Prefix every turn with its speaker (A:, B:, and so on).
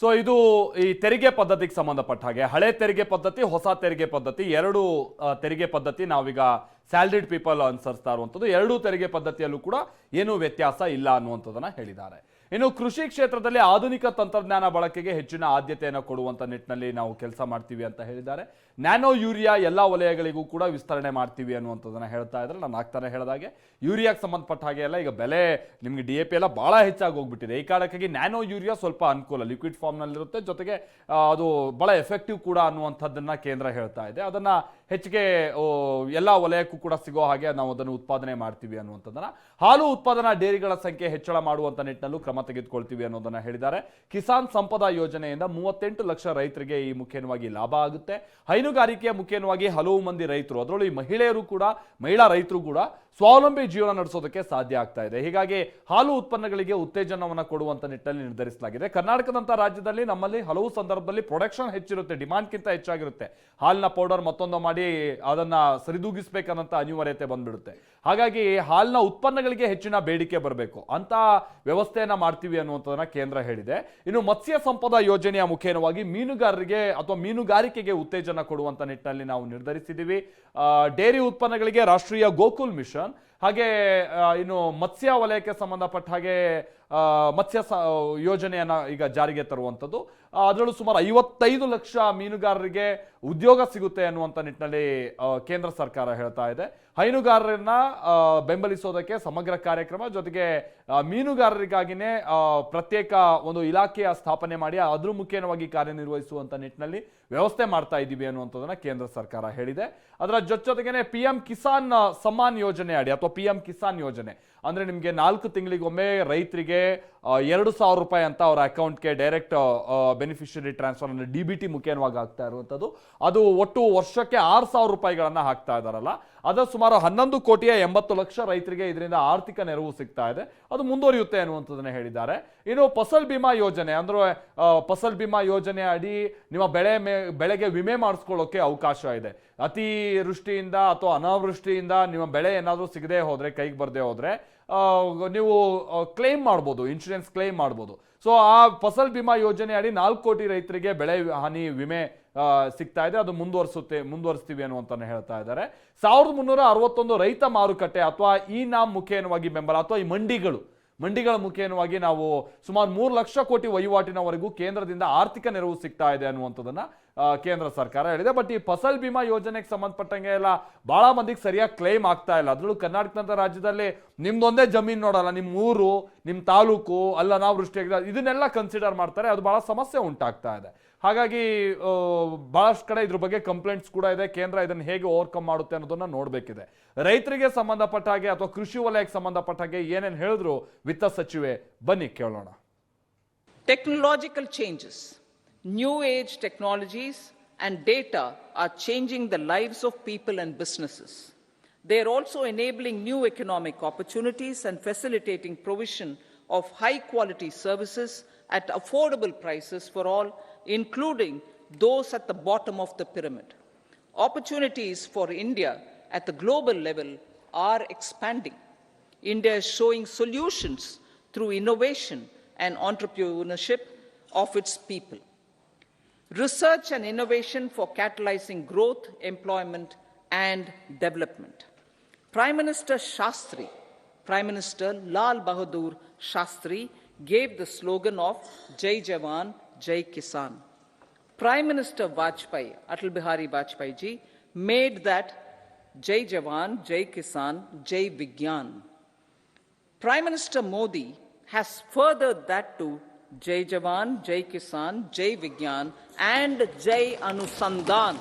A: So ಇದು ಈ ತೆರಿಗೆ ಪದ್ಧತಿಗೆ ಸಂಬಂಧಪಟ್ಟ ಹಾಗೆ. ಹಳೆ ತೆರಿಗೆ ಪದ್ಧತಿ, ಹೊಸ ತೆರಿಗೆ ಪದ್ಧತಿ, ಎರಡು ತೆರಿಗೆ ಪದ್ಧತಿ ನಾವೀಗ ಸ್ಯಾಲ್ರಿಡ್ ಪೀಪಲ್ ಅನುಸರಿಸ್ತಾ ಇರುವಂಥದ್ದು. ಎರಡೂ ತೆರಿಗೆ ಪದ್ಧತಿಯಲ್ಲೂ ಕೂಡ ಏನೂ ವ್ಯತ್ಯಾಸ ಇಲ್ಲ ಅನ್ನುವಂಥದ್ದನ್ನು ಹೇಳಿದ್ದಾರೆ. ಇನ್ನು ಕೃಷಿ ಕ್ಷೇತ್ರದಲ್ಲಿ ಆಧುನಿಕ ತಂತ್ರಜ್ಞಾನ ಬಳಕೆಗೆ ಹೆಚ್ಚಿನ ಆದ್ಯತೆಯನ್ನು ಕೊಡುವಂತ ನಿಟ್ಟಿನಲ್ಲಿ ನಾವು ಕೆಲಸ ಮಾಡ್ತೀವಿ ಅಂತ ಹೇಳಿದ್ದಾರೆ. ನ್ಯಾನೋ ಯೂರಿಯಾ ಎಲ್ಲ ವಲಯಗಳಿಗೂ ಕೂಡ ವಿಸ್ತರಣೆ ಮಾಡ್ತೀವಿ ಅನ್ನುವಂಥದ್ದನ್ನು ಹೇಳ್ತಾ ಇದ್ದಾರೆ. ನಾನು ಆಗ್ತಾನೆ ಹೇಳಿದಾಗೆ ಯೂರಿಯಾಗೆ ಸಂಬಂಧಪಟ್ಟ ಹಾಗೆ ಎಲ್ಲ ಈಗ ಬೆಲೆ ನಿಮಗೆ ಡಿ ಎ ಪಿ ಎಲ್ಲ ಬಹಳ ಹೆಚ್ಚಾಗಿ ಹೋಗ್ಬಿಟ್ಟಿದೆ. ಈ ಕಾರಣಕ್ಕಾಗಿ ನ್ಯಾನೋ ಯೂರಿಯಾ ಸ್ವಲ್ಪ ಅನುಕೂಲ ಲಿಕ್ವಿಡ್ ಫಾರ್ಮ್ನಲ್ಲಿರುತ್ತೆ ಜೊತೆಗೆ ಅದು ಬಹಳ ಎಫೆಕ್ಟಿವ್ ಕೂಡ ಅನ್ನುವಂಥದ್ದನ್ನ ಕೇಂದ್ರ ಹೇಳ್ತಾ ಇದೆ. ಅದನ್ನ ಹೆಚ್ಚಿಗೆ ಎಲ್ಲ ವಲಯಕ್ಕೂ ಕೂಡ ಸಿಗೋ ಹಾಗೆ ನಾವು ಅದನ್ನು ಉತ್ಪಾದನೆ ಮಾಡ್ತೀವಿ ಅನ್ನುವಂಥದ್ದನ್ನ. ಹಾಲು ಉತ್ಪಾದನಾ ಡೇರಿಗಳ ಸಂಖ್ಯೆ ಹೆಚ್ಚಳ ಮಾಡುವಂತ ನಿಟ್ಟಿನಲ್ಲೂ ಕ್ರಮ ತೆಗೆದುಕೊಳ್ತೀವಿ ಅನ್ನೋದನ್ನ ಹೇಳಿದ್ದಾರೆ. ಕಿಸಾನ್ ಸಂಪದ ಯೋಜನೆಯಿಂದ ಮೂವತ್ತೆಂಟು ಲಕ್ಷ ರೈತರಿಗೆ ಈ ಮುಖ್ಯವಾಗಿ ಲಾಭ ಆಗುತ್ತೆ. ಹೈನುಗಾರಿಕೆಯ ಮುಖ್ಯವಾಗಿ ಹಲವು ಮಂದಿ ರೈತರು, ಅದರಲ್ಲೂ ಈ ಮಹಿಳೆಯರು ಕೂಡ, ಮಹಿಳಾ ರೈತರು ಕೂಡ ಸ್ವಾವಲಂಬಿ ಜೀವನ ನಡೆಸೋದಕ್ಕೆ ಸಾಧ್ಯ ಆಗ್ತಾ ಇದೆ. ಹೀಗಾಗಿ ಹಾಲು ಉತ್ಪನ್ನಗಳಿಗೆ ಉತ್ತೇಜನವನ್ನು ಕೊಡುವಂತ ನಿಟ್ಟಿನಲ್ಲಿ ನಿರ್ಧರಿಸಲಾಗಿದೆ. ಕರ್ನಾಟಕದಂತ ರಾಜ್ಯದಲ್ಲಿ ನಮ್ಮಲ್ಲಿ ಹಲವು ಸಂದರ್ಭದಲ್ಲಿ ಪ್ರೊಡಕ್ಷನ್ ಹೆಚ್ಚಿರುತ್ತೆ ಡಿಮಾಂಡ್ಗಿಂತ ಹೆಚ್ಚಾಗಿರುತ್ತೆ. ಹಾಲಿನ ಪೌಡರ್ ಮತ್ತೊಂದು ಮಾಡಿ ಅದನ್ನ ಸರಿದೂಗಿಸ್ಬೇಕನ್ನಂತ ಅನಿವಾರ್ಯತೆ ಬಂದ್ಬಿಡುತ್ತೆ. ಹಾಗಾಗಿ ಹಾಲಿನ ಉತ್ಪನ್ನಗಳಿಗೆ ಹೆಚ್ಚಿನ ಬೇಡಿಕೆ ಬರಬೇಕು. ಅಂತ ವ್ಯವಸ್ಥೆಯನ್ನ ಮಾಡ್ತೀವಿ ಅನ್ನುವಂಥದ್ದನ್ನ ಕೇಂದ್ರ ಹೇಳಿದೆ. ಇನ್ನು ಮತ್ಸ್ಯ ಸಂಪದ ಯೋಜನೆಯ ಮುಖೇನವಾಗಿ ಮೀನುಗಾರರಿಗೆ ಅಥವಾ ಮೀನುಗಾರಿಕೆಗೆ ಉತ್ತೇಜನ ಕೊಡುವಂತ ನಿಟ್ಟಿನಲ್ಲಿ ನಾವು ನಿರ್ಧರಿಸಿದ್ದೀವಿ. ಡೇರಿ ಉತ್ಪನ್ನಗಳಿಗೆ ರಾಷ್ಟ್ರೀಯ ಗೋಕುಲ್ ಮಿಷನ್, ಹಾಗೆ ಇನ್ನು ಮತ್ಸ್ಯ ವಲಯಕ್ಕೆ ಸಂಬಂಧಪಟ್ಟ ಹಾಗೆ ಮತ್ಸ್ಯ ಯೋಜನೆಯನ್ನ ಈಗ ಜಾರಿಗೆ ತರುವಂಥದ್ದು. ಅದರಲ್ಲೂ ಸುಮಾರು ಐವತ್ತೈದು ಲಕ್ಷ ಮೀನುಗಾರರಿಗೆ ಉದ್ಯೋಗ ಸಿಗುತ್ತೆ ಅನ್ನುವಂಥ ನಿಟ್ಟಿನಲ್ಲಿ ಕೇಂದ್ರ ಸರ್ಕಾರ ಹೇಳ್ತಾ ಇದೆ. ಹೈನುಗಾರರನ್ನ ಬೆಂಬಲಿಸೋದಕ್ಕೆ ಸಮಗ್ರ ಕಾರ್ಯಕ್ರಮ, ಜೊತೆಗೆ ಮೀನುಗಾರರಿಗಾಗಿನೇ ಪ್ರತ್ಯೇಕ ಒಂದು ಇಲಾಖೆಯ ಸ್ಥಾಪನೆ ಮಾಡಿ, ಅದ್ರ ಮುಖೇನವಾಗಿ ಕಾರ್ಯನಿರ್ವಹಿಸುವಂಥ ನಿಟ್ಟಿನಲ್ಲಿ ವ್ಯವಸ್ಥೆ ಮಾಡ್ತಾ ಇದ್ದೀವಿ ಅನ್ನುವಂಥದ್ದನ್ನ ಕೇಂದ್ರ ಸರ್ಕಾರ ಹೇಳಿದೆ. ಅದರ ಜೊತೆಗೆನೇ ಪಿ ಎಂ ಕಿಸಾನ್ ಸಮ್ಮಾನ್ ಯೋಜನೆ ಅಡಿ, ಅಥವಾ ಪಿ ಎಂ ಕಿಸಾನ್ ಯೋಜನೆ. ಅಂದ್ರೆ ನಿಮಗೆ ನಾಲ್ಕು ತಿಂಗಳಿಗೊಮ್ಮೆ ರೈತರಿಗೆ ಎರಡು ಸಾವಿರ ರೂಪಾಯಿ ಅಂತ ಅವರ ಅಕೌಂಟ್ಗೆ ಡೈರೆಕ್ಟ್ ಬೆನಿಫಿಷರಿ ಟ್ರಾನ್ಸ್ಫರ್ ಅಂದರೆ ಡಿ ಬಿ ಟಿ ಮುಖೇನವಾಗಿ ಆಗ್ತಾ ಇರುವಂಥದ್ದು. ಅದು ಒಟ್ಟು ವರ್ಷಕ್ಕೆ ಆರು ಸಾವಿರ ರೂಪಾಯಿಗಳನ್ನು ಹಾಕ್ತಾ ಇದ್ದಾರಲ್ಲ ಅದರ ಸುಮಾರು ಹನ್ನೊಂದು ಕೋಟಿಯ ಎಂಬತ್ತು ಲಕ್ಷ ರೈತರಿಗೆ ಇದರಿಂದ ಆರ್ಥಿಕ ನೆರವು ಸಿಗ್ತಾ ಇದೆ. ಅದು ಮುಂದುವರಿಯುತ್ತೆ ಅನ್ನುವಂಥದ್ದನ್ನು ಹೇಳಿದ್ದಾರೆ. ಇನ್ನು ಫಸಲ್ ಬಿಮಾ ಯೋಜನೆ, ಅಂದರೆ ಫಸಲ್ ಬಿಮಾ ಯೋಜನೆ ಅಡಿ ನಿಮ್ಮ ಬೆಳೆ ಮೇ, ಬೆಳೆಗೆ ವಿಮೆ ಮಾಡಿಸ್ಕೊಳ್ಳೋಕೆ ಅವಕಾಶ ಇದೆ. ಅತಿವೃಷ್ಟಿಯಿಂದ ಅಥವಾ ಅನಾವೃಷ್ಟಿಯಿಂದ ನಿಮ್ಮ ಬೆಳೆ ಏನಾದರೂ ಸಿಗದೆ ಹೋದ್ರೆ, ಕೈಗೆ ಬರದೆ ಹೋದ್ರೆ ನೀವು ಕ್ಲೇಮ್ ಮಾಡ್ಬೋದು ಇನ್ಶೂರೆನ್ಸ್ ಕ್ಲೇಮ್ ಮಾಡ್ಬೋದು. ಸೊ ಆ ಫಸಲ್ ಬಿಮಾ ಯೋಜನೆ ಅಡಿ ನಾಲ್ಕು ಕೋಟಿ ರೈತರಿಗೆ ಬೆಳೆ ಹಾನಿ, ವಿಮೆ ಸಿಗ್ತಾ ಇದೆ. ಅದು ಮುಂದುವರಿಸುತ್ತೆ, ಮುಂದುವರಿಸ್ತೀವಿ ಅನ್ನುವಂತ ಹೇಳ್ತಾ ಇದ್ದಾರೆ. ಸಾವಿರದ ಮುನ್ನೂರ ಅರವತ್ತೊಂದು ರೈತ ಮಾರುಕಟ್ಟೆ ಅಥವಾ ಈ ನಾಮ್ ಮುಖೇನವಾಗಿ ಬೆಂಬಲ, ಅಥವಾ ಈ ಮಂಡಿಗಳು, ಮಂಡಿಗಳ ಮುಖೇನವಾಗಿ ನಾವು ಸುಮಾರು ಮೂರು ಲಕ್ಷ ಕೋಟಿ ವಹಿವಾಟಿನವರೆಗೂ ಕೇಂದ್ರದಿಂದ ಆರ್ಥಿಕ ನೆರವು ಸಿಗ್ತಾ ಇದೆ ಅನ್ನುವಂಥದ್ದನ್ನ ಕೇಂದ್ರ ಸರ್ಕಾರ ಹೇಳಿದೆ. ಬಟ್ ಈ ಫಸಲ್ ಬಿಮಾ ಯೋಜನೆಗೆ ಸಂಬಂಧಪಟ್ಟಂಗೆ ಎಲ್ಲ ಬಹಳ ಮಂದಿಗೆ ಸರಿಯಾಗಿ ಕ್ಲೈಮ್ ಆಗ್ತಾ ಇಲ್ಲ. ಅದರಲ್ಲೂ ಕರ್ನಾಟಕದಂತ ರಾಜ್ಯದಲ್ಲಿ ನಿಮ್ದೊಂದೇ ಜಮೀನು ನೋಡಲ್ಲ. ನಿಮ್ಮ ಊರು ನಿಮ್ಮ ತಾಲೂಕು ಅಲ್ಲ ನಾವು ವೃಷ್ಟಿ ಇದನ್ನೆಲ್ಲ ಕನ್ಸಿಡರ್ ಮಾಡ್ತಾರೆ. ಅದು ಬಹಳ ಸಮಸ್ಯೆ ಉಂಟಾಗ್ತಾ ಇದೆ. ಹಾಗಾಗಿ ಭಾಳಷ್ಟು ಕಡೆ ಇದ್ರ ಬಗ್ಗೆ ಕಂಪ್ಲೇಂಟ್ಸ್ ಕೂಡ ಇದೆ. ಕೇಂದ್ರ ಇದನ್ನು ಹೇಗೆ ಓವರ್ಕಮ್ ಮಾಡುತ್ತೆ ಅನ್ನೋದನ್ನ ನೋಡಬೇಕಿದೆ. ರೈತರಿಗೆ ಸಂಬಂಧಪಟ್ಟ ಹಾಗೆ ಅಥವಾ ಕೃಷಿ ವಲಯಕ್ಕೆ ಸಂಬಂಧಪಟ್ಟ ಹಾಗೆ ಏನೇನು ಹೇಳಿದ್ರು ವಿತ್ತ ಸಚಿವೆ ಬನ್ನಿ ಕೇಳೋಣ.
B: Technological changes, new age technologies, and data are changing the lives of people and businesses. They are also enabling new economic opportunities and facilitating provision of high quality services at affordable prices for all, including those at the bottom of the pyramid. Opportunities for India at the global level are expanding. India is showing solutions through innovation and entrepreneurship of its people. Research and innovation for catalyzing growth, employment, and development. Prime Minister Shastri, Prime Minister Lal Bahadur Shastri, gave the slogan of Jai Jawan, Jai Kisan. Prime Minister Vajpayee, Atal Bihari Vajpayee ji, made that Jai Jawan, Jai Kisan, Jai Vigyan. Prime Minister Modi has furthered that to जय जवान जय किसान जय विज्ञान and जय अनुसंधान